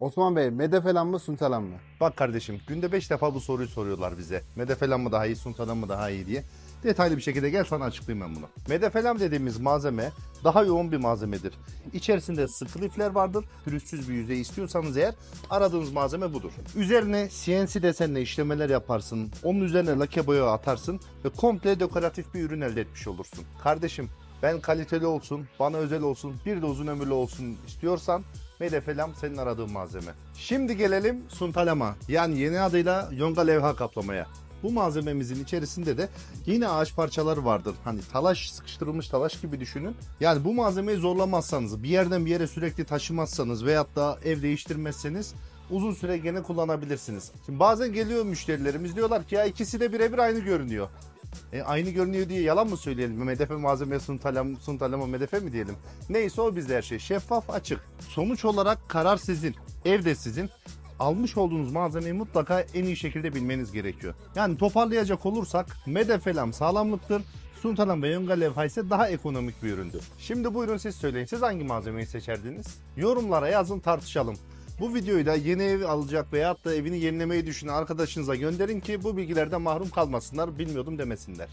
Osman Bey, mede falan mı suntalan mı? Bak kardeşim günde 5 defa bu soruyu soruyorlar bize. Medefelam mı daha iyi, suntalan mı daha iyi diye. Detaylı bir şekilde gel sana açıklayayım ben bunu. Medefelam dediğimiz malzeme daha yoğun bir malzemedir. İçerisinde sıkı lifler vardır. Pürüzsüz bir yüzey istiyorsanız eğer aradığınız malzeme budur. Üzerine CNC desenle işlemeler yaparsın. Onun üzerine lake boya atarsın ve komple dekoratif bir ürün elde etmiş olursun. Kardeşim ben kaliteli olsun, bana özel olsun, bir de uzun ömürlü olsun istiyorsan Medefelam senin aradığın malzeme. Şimdi gelelim suntalama yani yeni adıyla yonga levha kaplamaya. Bu malzememizin içerisinde de yine ağaç parçaları vardır. Hani talaş sıkıştırılmış talaş gibi düşünün. Yani bu malzemeyi zorlamazsanız, bir yerden bir yere sürekli taşımazsanız veyahut da ev değiştirmezseniz uzun süre gene kullanabilirsiniz. Şimdi bazen geliyor müşterilerimiz diyorlar ki ya ikisi de birebir aynı görünüyor. E, aynı görünüyor diye yalan mı söyleyelim? Medefe malzeme suntalam, suntalama medefe mi diyelim? Neyse o bizde her şey. Şeffaf açık. Sonuç olarak karar sizin. Ev de sizin. Almış olduğunuz malzemeyi mutlaka en iyi şekilde bilmeniz gerekiyor. Yani toparlayacak olursak medefelam sağlamlıktır. Suntalam ve Yonga levha ise daha ekonomik bir üründür. Şimdi buyurun siz söyleyin. Siz hangi malzemeyi seçerdiniz? Yorumlara yazın tartışalım. Bu videoyu da yeni ev alacak veyahut da evini yenilemeyi düşünen arkadaşınıza gönderin ki bu bilgilerden mahrum kalmasınlar, bilmiyordum demesinler.